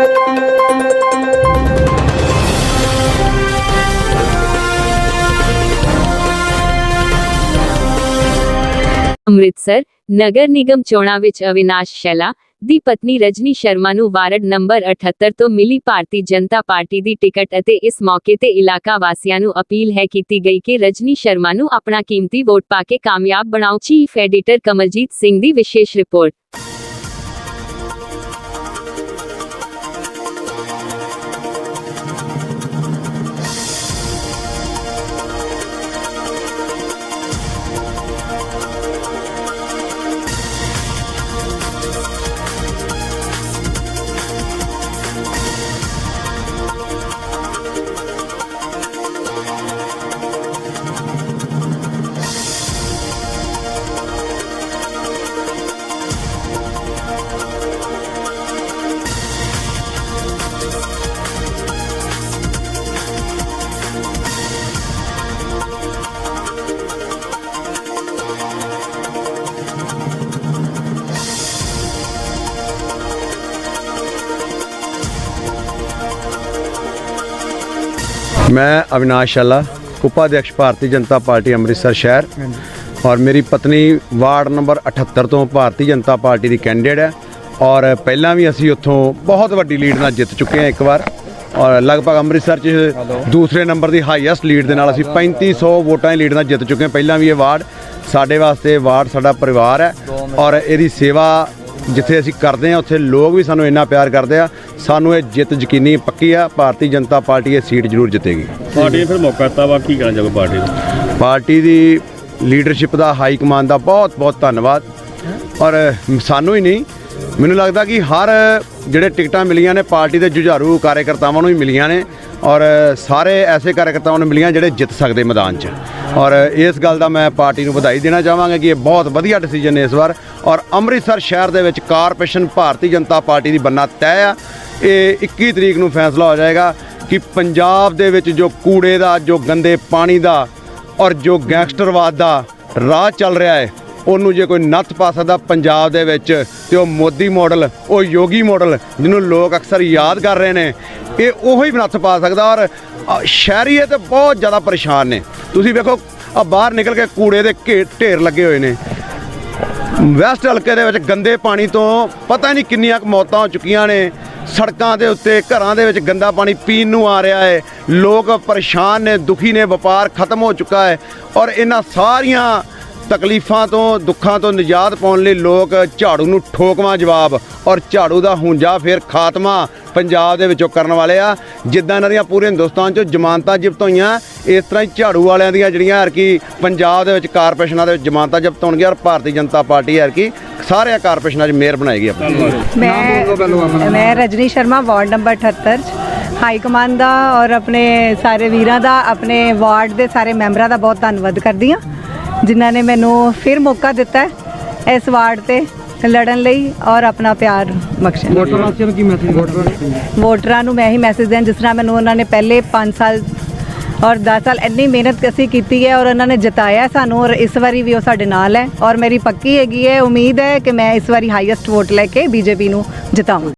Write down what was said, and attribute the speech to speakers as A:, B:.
A: ਅੰਮ੍ਰਿਤਸਰ ਨਗਰ ਨਿਗਮ ਚੋਣਾਂ ਵਿੱਚ ਅਵਿਨਾਸ਼ ਸ਼ੈਲਾ ਦੀ ਪਤਨੀ ਰਜਨੀ ਸ਼ਰਮਾ ਨੂੰ ਵਾਰਡ ਨੰਬਰ 78 ਤੋਂ ਮਿਲੀ ਭਾਰਤੀ ਜਨਤਾ ਪਾਰਟੀ ਦੀ ਟਿਕਟ ਅਤੇ ਇਸ ਮੌਕੇ ਤੇ ਇਲਾਕਾ ਵਾਸੀਆਂ ਨੂੰ ਅਪੀਲ ਹੈ ਕੀਤੀ ਗਈ ਕਿ ਰਜਨੀ ਸ਼ਰਮਾ ਨੂੰ ਆਪਣਾ ਕੀਮਤੀ ਵੋਟ ਪਾ ਕੇ ਕਾਮਯਾਬ ਬਣਾਓ। ਚੀਫ ਐਡੀਟਰ ਕਮਲਜੀਤ ਸਿੰਘ ਦੀ ਵਿਸ਼ੇਸ਼ ਰਿਪੋਰਟ। Thank you.
B: ਮੈਂ ਅਵਿਨਾਸ਼ ਸ਼ਾਲਾ ਉਪਾਧਿਅਕਸ਼ ਭਾਰਤੀ ਜਨਤਾ ਪਾਰਟੀ ਅੰਮ੍ਰਿਤਸਰ ਸ਼ਹਿਰ ਔਰ ਮੇਰੀ ਪਤਨੀ ਵਾਰਡ ਨੰਬਰ 78 ਤੋਂ ਭਾਰਤੀ ਜਨਤਾ ਪਾਰਟੀ ਦੀ ਕੈਂਡੀਡੇਟ ਹੈ ਔਰ ਪਹਿਲਾਂ ਵੀ ਅਸੀਂ ਉੱਥੋਂ ਬਹੁਤ ਵੱਡੀ ਲੀਡ ਨਾਲ ਜਿੱਤ ਚੁੱਕੇ ਹਾਂ ਇੱਕ ਵਾਰ ਔਰ ਲਗਭਗ ਅੰਮ੍ਰਿਤਸਰ 'ਚ ਦੂਸਰੇ ਨੰਬਰ ਦੀ ਹਾਈਐਸਟ ਲੀਡ ਦੇ ਨਾਲ ਅਸੀਂ 3500 ਵੋਟਾਂ ਦੀ ਲੀਡ ਨਾਲ ਜਿੱਤ ਚੁੱਕੇ ਹਾਂ। ਪਹਿਲਾਂ ਵੀ ਇਹ ਵਾਰਡ ਸਾਡੇ ਵਾਸਤੇ ਵਾਰਡ ਸਾਡਾ ਪਰਿਵਾਰ ਹੈ ਔਰ ਇਹਦੀ ਸੇਵਾ ਜਿੱਥੇ ਅਸੀਂ ਕਰਦੇ ਹਾਂ ਉੱਥੇ ਲੋਕ ਵੀ ਸਾਨੂੰ ਇੰਨਾ ਪਿਆਰ ਕਰਦੇ ਆ। ਸਾਨੂੰ ਇਹ ਜਿੱਤ ਯਕੀਨੀ ਪੱਕੀ ਆ ਭਾਰਤੀ ਜਨਤਾ ਪਾਰਟੀ ਇਹ ਸੀਟ ਜ਼ਰੂਰ ਜਿੱਤੇਗੀ।
C: ਪਾਰਟੀ ਨੇ ਫਿਰ ਮੌਕਾ ਦਿੱਤਾ ਵਾ ਕੀ ਕਹਿਣਾ ਚਾਹੋਗੇ ਪਾਰਟੀ ਨੂੰ?
B: ਪਾਰਟੀ ਦੀ ਲੀਡਰਸ਼ਿਪ ਦਾ ਹਾਈ ਕਮਾਨ ਦਾ ਬਹੁਤ ਬਹੁਤ ਧੰਨਵਾਦ। ਔਰ ਸਾਨੂੰ ਹੀ ਨਹੀਂ ਮੈਨੂੰ ਲੱਗਦਾ ਕਿ ਹਰ ਜਿਹੜੇ ਟਿਕਟਾਂ ਮਿਲੀਆਂ ਨੇ ਪਾਰਟੀ ਦੇ ਜੁਝਾਰੂ ਕਾਰਜਕਰਤਾਵਾਂ ਨੂੰ ਹੀ ਮਿਲੀਆਂ ਨੇ ਔਰ ਸਾਰੇ ਐਸੇ ਕਾਰਜਕਰਤਾਵਾਂ ਨੂੰ ਮਿਲੀਆਂ ਜਿਹੜੇ ਜਿੱਤ ਸਕਦੇ ਮੈਦਾਨ 'ਚ। ਔਰ ਇਸ ਗੱਲ ਦਾ ਮੈਂ ਪਾਰਟੀ ਨੂੰ ਵਧਾਈ ਦੇਣਾ ਚਾਹਾਂਗਾ ਕਿ ਇਹ ਬਹੁਤ ਵਧੀਆ ਡਿਸੀਜਨ ਨੇ ਇਸ ਵਾਰ। ਔਰ ਅੰਮ੍ਰਿਤਸਰ ਸ਼ਹਿਰ ਦੇ ਵਿੱਚ ਕਾਰਪੋਰੇਸ਼ਨ ਭਾਰਤੀ ਜਨਤਾ ਪਾਰਟੀ ਦੀ ਬੰਨਾ ਤੈਅ ਆ। ਇਹ 21 ਤਰੀਕ ਨੂੰ ਫੈਸਲਾ ਹੋ ਜਾਏਗਾ ਕਿ ਪੰਜਾਬ ਦੇ ਵਿੱਚ ਜੋ ਕੂੜੇ ਦਾ, ਜੋ ਗੰਦੇ ਪਾਣੀ ਦਾ ਔਰ ਜੋ ਗੈਂਗਸਟਰਵਾਦ ਦਾ ਰਾਹ ਚੱਲ ਰਿਹਾ ਹੈ ਉਹਨੂੰ ਜੇ ਕੋਈ ਨੱਥ ਪਾ ਸਕਦਾ ਪੰਜਾਬ ਦੇ ਵਿੱਚ, ਤੇ ਉਹ ਮੋਦੀ ਮਾਡਲ ਉਹ ਯੋਗੀ ਮਾਡਲ ਜਿਹਨੂੰ ਲੋਕ ਅਕਸਰ ਯਾਦ ਕਰ ਰਹੇ ਨੇ, ਇਹ ਉਹੋ ਹੀ ਨੱਥ ਪਾ ਸਕਦਾ ਔਰ ਸ਼ਹਿਰੀਏ ਤੇ ਬਹੁਤ ਜ਼ਿਆਦਾ ਪਰੇਸ਼ਾਨ ਨੇ। ਤੁਸੀਂ ਵੇਖੋ, ਆ ਬਾਹਰ ਨਿਕਲ ਕੇ ਕੂੜੇ ਦੇ ਘੇ- ਢੇਰ ਲੱਗੇ ਹੋਏ ਨੇ। ਵੈਸਟ ਹਲਕੇ ਦੇ ਵਿੱਚ ਗੰਦੇ ਪਾਣੀ ਤੋਂ ਪਤਾ ਨਹੀਂ ਕਿੰਨੀਆਂ ਕੁ ਮੌਤਾਂ ਹੋ ਚੁੱਕੀਆਂ ਨੇ। ਸੜਕਾਂ ਦੇ ਉੱਤੇ, ਘਰਾਂ ਦੇ ਵਿੱਚ ਗੰਦਾ ਪਾਣੀ ਪੀਣ ਨੂੰ ਆ ਰਿਹਾ ਹੈ। ਲੋਕ ਪਰੇਸ਼ਾਨ ਨੇ, ਦੁਖੀ ਨੇ, ਵਪਾਰ ਖਤਮ ਹੋ ਚੁੱਕਾ ਹੈ। ਔਰ ਇਹਨਾਂ ਸਾਰੀਆਂ ਤਕਲੀਫਾਂ ਤੋਂ ਦੁੱਖਾਂ ਤੋਂ ਨਿਜਾਤ ਪਾਉਣ ਲਈ ਲੋਕ ਝਾੜੂ ਨੂੰ ਠੋਕਵਾਂ ਜਵਾਬ ਔਰ ਝਾੜੂ ਦਾ ਹੁੰਜਾ ਫਿਰ ਖਾਤਮਾ ਪੰਜਾਬ ਦੇ ਵਿੱਚੋਂ ਕਰਨ ਵਾਲੇ ਆ। ਜਿੱਦਾਂ ਇਹਨਾਂ ਦੀਆਂ ਪੂਰੇ ਹਿੰਦੁਸਤਾਨ 'ਚ ਜ਼ਮਾਨਤਾਂ ਜ਼ਬਤ ਹੋਈਆਂ ਇਸ ਤਰ੍ਹਾਂ ਹੀ ਝਾੜੂ ਵਾਲਿਆਂ ਦੀਆਂ ਜਿਹੜੀਆਂ ਹਰ ਕੀ ਪੰਜਾਬ ਦੇ ਵਿੱਚ ਕਾਰਪੋਰੇਸ਼ਨਾਂ ਦੇ ਵਿੱਚ ਜ਼ਮਾਨਤਾਂ ਜ਼ਬਤ ਹੋਣਗੀਆਂ ਔਰ ਭਾਰਤੀ ਜਨਤਾ ਪਾਰਟੀ ਹਰ ਕੀ ਸਾਰਿਆਂ ਕਾਰਪੋਰੇਸ਼ਨਾਂ 'ਚ ਮੇਅਰ ਬਣਾਏਗੀ ਆਪਣੀ।
D: ਮੈਂ ਮੈਂ ਰਜਨੀ ਸ਼ਰਮਾ ਵਾਰਡ ਨੰਬਰ 78 'ਚ। ਹਾਈ ਕਮਾਂਡ ਦਾ ਔਰ ਆਪਣੇ ਸਾਰੇ ਵੀਰਾਂ ਦਾ ਆਪਣੇ ਵਾਰਡ ਦੇ ਸਾਰੇ ਮੈਂਬਰਾਂ ਦਾ ਬਹੁਤ ਧੰਨਵਾਦ ਕਰਦੀ ਹਾਂ। ਜਿਨ੍ਹਾਂ ਨੇ ਮੈਨੂੰ ਫਿਰ ਮੌਕਾ ਦਿੱਤਾ ਹੈ ਇਸ ਵਾਰਡ ਤੇ ਲੜਨ ਲਈ ਔਰ ਆਪਣਾ ਪਿਆਰ।
E: ਵੋਟਰ ਕੀ ਮੈਸੇਜ ਵੋਟਰ
D: ਵੋਟਰਾਂ ਨੂੰ ਮੈਂ ਹੀ ਮੈਸੇਜ ਦੇਣ ਜਿਸ ਤਰ੍ਹਾਂ ਮੈਨੂੰ ਉਹਨਾਂ ਨੇ ਪਹਿਲੇ 5 ਸਾਲ ਔਰ 10 ਸਾਲ ਇੰਨੀ ਮਿਹਨਤ ਅਸੀਂ ਕੀਤੀ ਹੈ ਔਰ ਉਹਨਾਂ ਨੇ ਜਿਤਾਇਆ ਸਾਨੂੰ ਔਰ ਇਸ ਵਾਰੀ ਵੀ ਉਹ ਸਾਡੇ ਨਾਲ ਹੈ ਔਰ ਮੇਰੀ ਪੱਕੀ ਹੈਗੀ ਹੈ ਉਮੀਦ ਹੈ ਕਿ ਮੈਂ ਇਸ ਵਾਰੀ ਹਾਈਐਸਟ ਵੋਟ ਲੈ ਕੇ ਬੀਜੇਪੀ ਨੂੰ ਜਿਤਾਵਾਂ